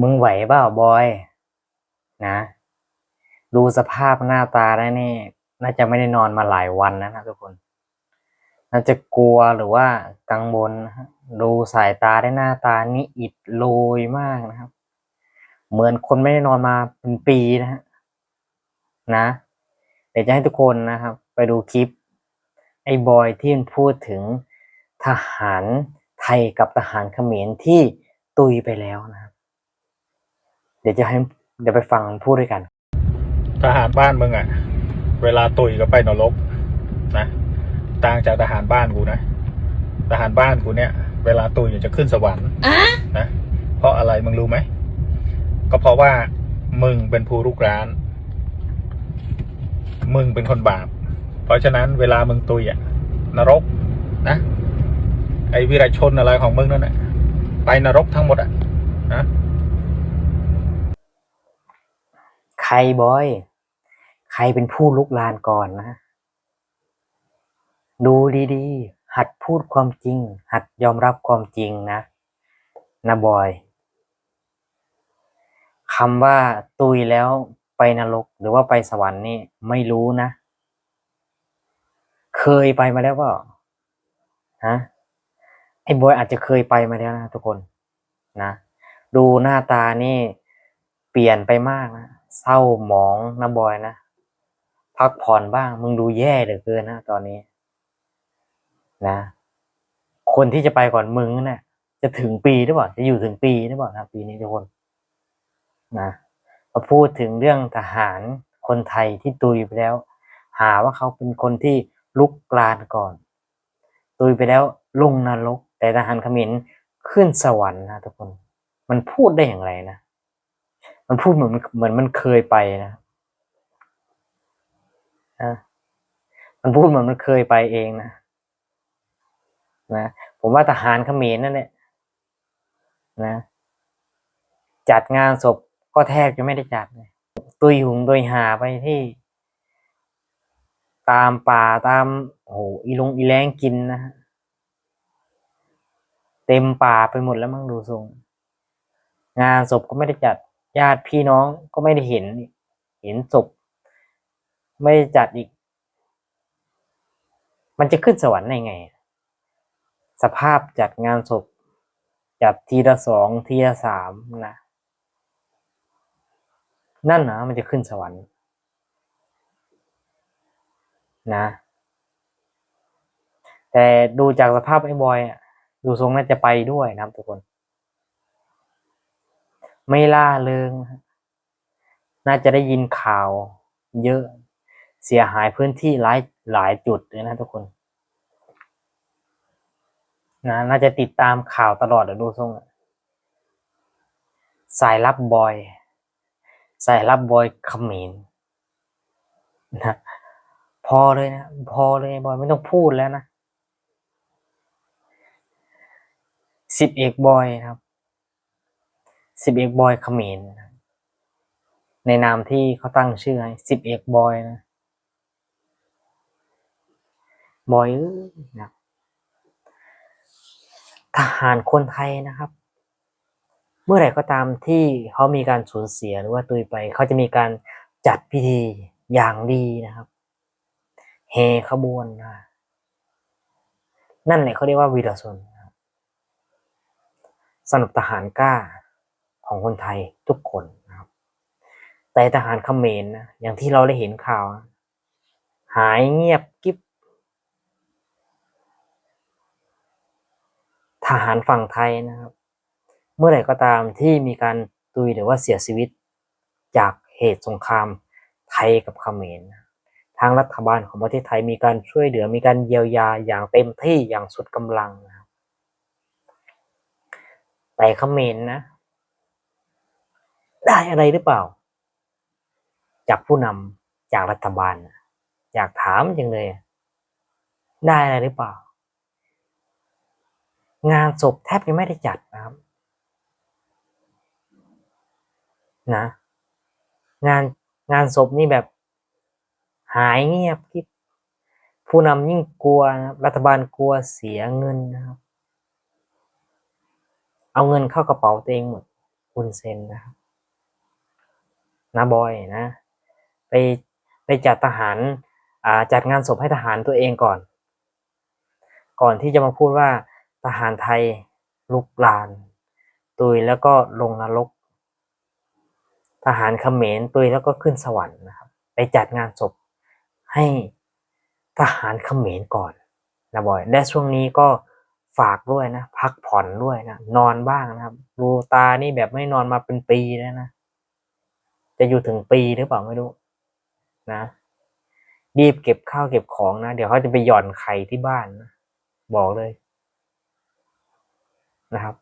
มึงไหวเปล่าบอย นะ ดูสภาพหน้าตาได้นี่ น่าจะไม่ได้นอนมาหลายวันนะนะทุกคน น่าจะกลัวหรือว่ากังวลนะฮะดูสายตาได้หน้าตานี่อิดโรยมากนะครับ เหมือนคนไม่ได้นอนมาเป็นปีนะฮะนะ เดี๋ยวจะให้ทุกคนนะครับ ไปดูคลิป ไอ้บอยที่มันพูดถึงทหารไทยกับทหารเขมรที่ตุยไปแล้วนะครับ เดี๋ยวจะให้เดี๋ยวไปฟังมันพูดด้วยกันทหารบ้านมึงอะเวลาตุยก็ไปนรกนะต่างจากทหารบ้านกูนะทหารบ้านกูเนี่ย เวลาตุยจะขึ้นสวรรค์นะเพราะอะไรมึงรู้ไหมก็เพราะว่ามึงเป็นผู้รุกราน มึงเป็นคนบาป เพราะฉะนั้นเวลามึงตุยอะนรกนะ ไอ้วิรชนอะไรของมึงนั่นนะไปนรกทั้งหมดอะนะ ใครบอย ใครเป็นผู้ลุกลานก่อนนะ ดูดีๆ หัดพูดความจริง หัดยอมรับความจริงนะ นะบอยคำว่าตุยแล้วไปนรกหรือว่าไปสวรรค์นี่ไม่รู้นะ เคยไปมาแล้วเปล่าฮะไอ้บอยอาจจะเคยไปมาแล้วนะทุกคนนะ ดูหน้าตานี่เปลี่ยนไปมากนะ เศร้าหมองนะบอยนะ พักผ่อนบ้าง มึงดูแย่เหลือเกินนะตอนนี้ นะ คนที่จะไปก่อนมึงเนี่ยจะถึงปีหรือเปล่าจะอยู่ถึงปีหรือเปล่านะปีนี้ทุกคนนะพอพูดถึงเรื่องทหารคนไทยที่ตุยไปแล้ว หาว่าเขาเป็นคนที่ลุกกลานก่อน ตุยไปแล้วลงนรก แต่ทหารขมรขึ้นสวรรค์นะทุกคน มันพูดได้อย่างไรนะ มันพูดเหมือนเหมือนมันเคยไปนะนะมันพูดเหมือนมันเคยไปเองนะนะผมว่าทหารเขมรนั่นแหละนะ จัดงานศพก็แทบจะไม่ได้จัดเลยตุยหุงตุยหาไปที่ ตามป่าตามโอ้โหอีลงอีแรงกินนะฮะเต็มป่าไปหมดแล้วมั้งดูทรงงานศพก็ไม่ได้จัด ญาติพี่น้องก็ไม่ได้เห็น เห็นศพไม่ได้จัดอีก มันจะขึ้นสวรรค์ได้ไง สภาพจัดงานศพ จัดทีละสองทีละสามนะ นั่นนะมันจะขึ้นสวรรค์ นะ แต่ดูจากสภาพไอ้บอยดูทรงน่าจะไปด้วยนะทุกคน ไม่ล่าเริงนะน่าจะได้ยินข่าว เยอะเสียหายพื้นที่หลายหลายจุดเลยนะทุกคนนะน่าจะติดตามข่าวตลอดอะดูทรงสายลับบอยสายลับบอยขมรนะพอเลยนะพอเลยบอยไม่ต้องพูดแล้วนะสิบเอกบอยนะครับ สิบเอกบอยเขมรนในนามที่เขาตั้งชื่อให้สิบเอกบอยนะบอยนะทหารคนไทยนะครับ เมื่อไหร่ก็ตามที่เขามีการสูญเสียหรือว่าตุยไป เขาจะมีการจัดพิธีอย่างดีนะครับเฮขบวนนะนั่นแหละเขาเรียกว่าวีรชนสำหรับทหารกล้า ของคนไทยทุกคนนะครับ แต่ทหารเขมรนะอย่างที่เราได้เห็นข่าว หายเงียบกิ๊บทหารฝั่งไทยนะครับ เมื่อไหร่ก็ตามที่มีการตุยหรือว่าเสียชีวิต จากเหตุสงครามไทยกับเขมรทางรัฐบาลของประเทศไทยมีการช่วยเหลือมีการเยียวยาอย่างเต็มที่อย่างสุดกำลังนะครับแต่เขมรนะ ได้อะไรหรือเปล่า จากผู้นำจากรัฐบาล อยากถามจังเลย ได้อะไรหรือเปล่า งานศพแทบจะไม่ได้จัดนะครับ นะ งานงานศพนี่แบบหายเงียบกิ๊บผู้นำยิ่งกลัวนะครับรัฐบาลกลัวเสียเงินนะครับ เอาเงินเข้ากระเป๋าตัวเองหมดคุณเซนนะครับ นาบอยนะ ไปไปจัดทหารอ่าจัดงานศพให้ทหารตัวเองก่อน ก่อนที่จะมาพูดว่าทหารไทยลุกลาน ตุยแล้วก็ลงนรก ทหารเขมรตุยแล้วก็ขึ้นสวรรค์นะครับ ไปจัดงานศพให้ทหารเขมรก่อนนะบอย และช่วงนี้ก็ฝากด้วยนะ พักผ่อนด้วยนะ นอนบ้างนะครับ ดูตานี่แบบไม่นอนมาเป็นปีแล้วนะ จะอยู่ถึงปีหรือเปล่าไม่รู้นะรีบเก็บข้าวเก็บของนะ เดี๋ยวเขาจะไปหย่อนไข่ที่บ้านนะบอกเลยนะครับ